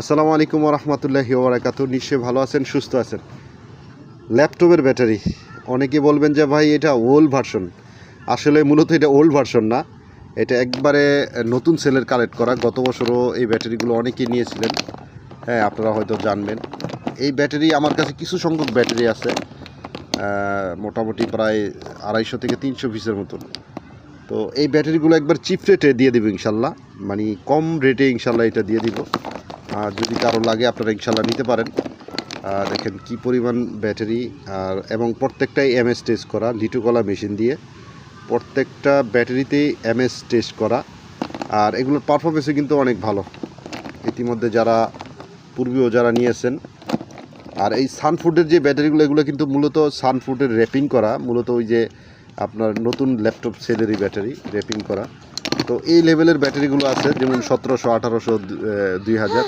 আসসালামু আলাইকুম রহমতুল্লাহি ওবরাকাতু নিশ্চয়ই ভালো আছেন, সুস্থ আছেন? ল্যাপটপের ব্যাটারি, অনেকে বলবেন যে ভাই এটা ওল্ড ভার্সন। আসলে মূলত এটা ওল্ড ভার্সন না, এটা একবারে নতুন সেলের কালেক্ট করা। গত বছরও এই ব্যাটারিগুলো অনেকেই নিয়েছিলেন। হ্যাঁ আপনারা হয়তো জানবেন। এই ব্যাটারি, আমার কাছে কিছু সংখ্যক ব্যাটারি আছে মোটামুটি প্রায় আড়াইশো থেকে তিনশো পিসের মতন। তো এই ব্যাটারিগুলো একবার চিপ রেটে দিয়ে দেবো ইনশাল্লাহ। মানে কম রেটে ইনশাল্লাহ এটা দিয়ে দিব। আর যদি কারও লাগে, আপনারা ইনশাল্লাহ নিতে পারেন। দেখেন কি পরিমাণ ব্যাটারি, আর এবং প্রত্যেকটাই এমএস টেস্ট করা, লিটোকলা মেশিন দিয়ে প্রত্যেকটা ব্যাটারিতেই এমএস টেস্ট করা। আর এগুলোর পারফরমেন্সও কিন্তু অনেক ভালো। ইতিমধ্যে যারা পূর্বেও যারা নিয়েছেন, আর এই সানফুডের যে ব্যাটারিগুলো, এগুলো কিন্তু মূলত সানফুডের র্যাপিং করা। মূলত ওই যে আপনার নতুন ল্যাপটপ সেলেরই ব্যাটারি র্যাপিং করা। তো এই লেভেলের ব্যাটারিগুলো আছে যেমন সতেরোশো আঠারোশো দুই হাজার।